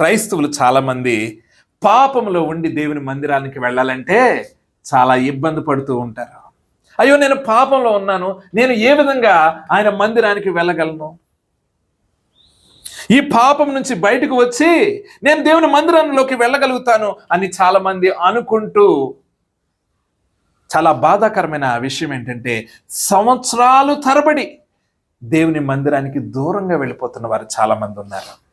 క్రైస్తవులు చాలామంది పాపంలో ఉండి దేవుని మందిరానికి వెళ్ళాలంటే చాలా ఇబ్బంది పడుతూ ఉంటారు. అయ్యో నేను పాపంలో ఉన్నాను. నేను ఏ విధంగా ఆయన మందిరానికి వెళ్ళగలను? ఈ పాపం నుంచి బయటకు వచ్చి నేను దేవుని మందిరంలోకి వెళ్ళగలుగుతాను అని చాలామంది అనుకుంటూ చాలా బాధాకరమైన విషయం ఏంటంటే సంవత్సరాలు తరబడి దేవుని మందిరానికి దూరంగా వెళ్ళిపోతున్న వారు చాలామంది ఉన్నారు.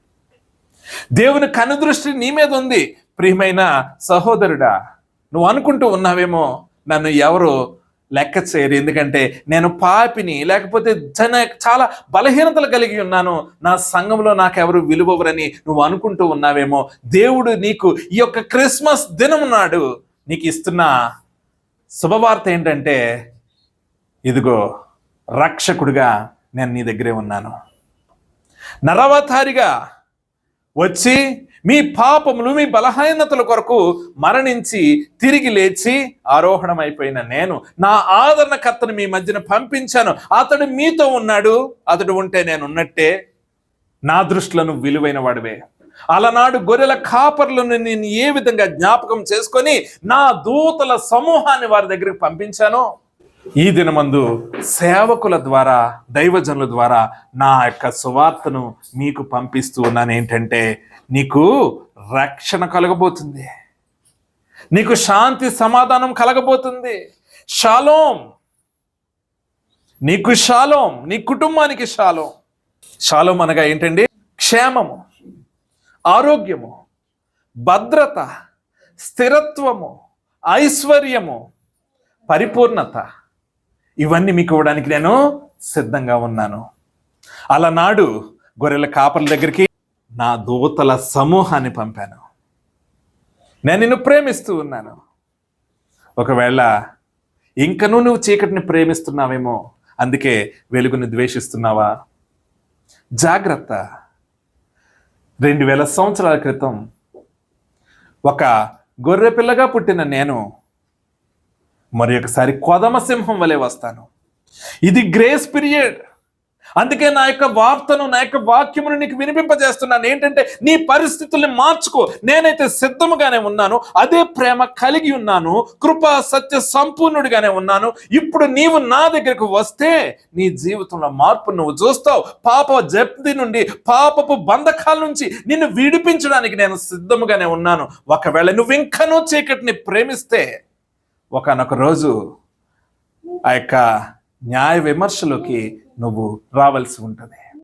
దేవుని కనుదృష్టి నీ మీద ఉంది. ప్రియమైన సహోదరుడా నువ్వు అనుకుంటూ ఉన్నావేమో నన్ను ఎవరు లెక్క చేయరు. ఎందుకంటే నేను పాపిని లేకపోతే జన చాలా బలహీనతలు కలిగి ఉన్నాను. నా సంఘంలో నాకెవరు విలువవరని నువ్వు అనుకుంటూ ఉన్నావేమో దేవుడు నీకు ఈ యొక్క క్రిస్మస్ దినం నాడు నీకు ఇస్తున్న శుభవార్త ఏంటంటే ఇదిగో రక్షకుడిగా నేను నీ దగ్గరే ఉన్నాను. నరవతారిగా వచ్చి మీ పాపములు మీ బలహీనతల కొరకు మరణించి తిరిగి లేచి ఆరోహణమైపోయిన నేను. నా ఆదరణకర్తను మీ మధ్యన పంపించాను. అతడు మీతో ఉన్నాడు. అతడు ఉంటే నేను ఉన్నట్టే. నా దృష్టిలో విలువైన వాడివే. అలనాడు గొర్రెల కాపర్లను నేను ఏ విధంగా జ్ఞాపకం చేసుకొని నా దూతల సమూహాన్ని వారి దగ్గరికి పంపించానో? ఈ దినమందు సేవకుల ద్వారా దైవజనుల ద్వారా నా యొక్క సువార్తను మీకు పంపిస్తూ ఉన్నాను. ఏంటంటే నీకు రక్షణ కలగబోతుంది. నీకు శాంతి సమాధానం కలగబోతుంది. షాలోం. నీకు షాలోం. నీ కుటుంబానికి షాలోం. షాలోం అనగా ఏంటండి? క్షేమము ఆరోగ్యము భద్రత స్థిరత్వము ఐశ్వర్యము పరిపూర్ణత. ఇవన్నీ మీకు ఇవ్వడానికి నేను సిద్ధంగా ఉన్నాను. అలనాడు గొర్రెల కాపర్ల దగ్గరికి నా దూతల సమూహాన్ని పంపాను. నేను నిన్ను ప్రేమిస్తూ ఉన్నాను. ఒకవేళ ఇంకనూ నువ్వు చీకటిని ప్రేమిస్తున్నావేమో అందుకే వెలుగుని ద్వేషిస్తున్నావా? జాగ్రత్త. రెండు వేల సంవత్సరాల క్రితం ఒక గొర్రె పిల్లగా పుట్టిన నేను మరి ఒకసారి కొదమ సింహం వలె వస్తాను. ఇది గ్రేస్ పీరియడ్ అందుకే నా యొక్క వార్తను నా యొక్క వాక్యమును నీకు వినిపింపజేస్తున్నాను. ఏంటంటే నీ పరిస్థితుల్ని మార్చుకో. నేనైతే సిద్ధముగానే ఉన్నాను. అదే ప్రేమ కలిగి ఉన్నాను. కృపా సత్య సంపూర్ణుడిగానే ఉన్నాను. ఇప్పుడు నీవు నా దగ్గరకు వస్తే నీ జీవితంలో మార్పు నువ్వు చూస్తావు. పాప జప్తి నుండి పాపపు బంధకాల నుంచి నిన్ను విడిపించడానికి నేను సిద్ధముగానే ఉన్నాను. ఒకవేళ నువ్వు ఇంకనూ చీకటిని ప్రేమిస్తే ఒకనొక రోజు ఆ యొక్క న్యాయ విమర్శలోకి నువ్వు రావాల్సి ఉంటుంది.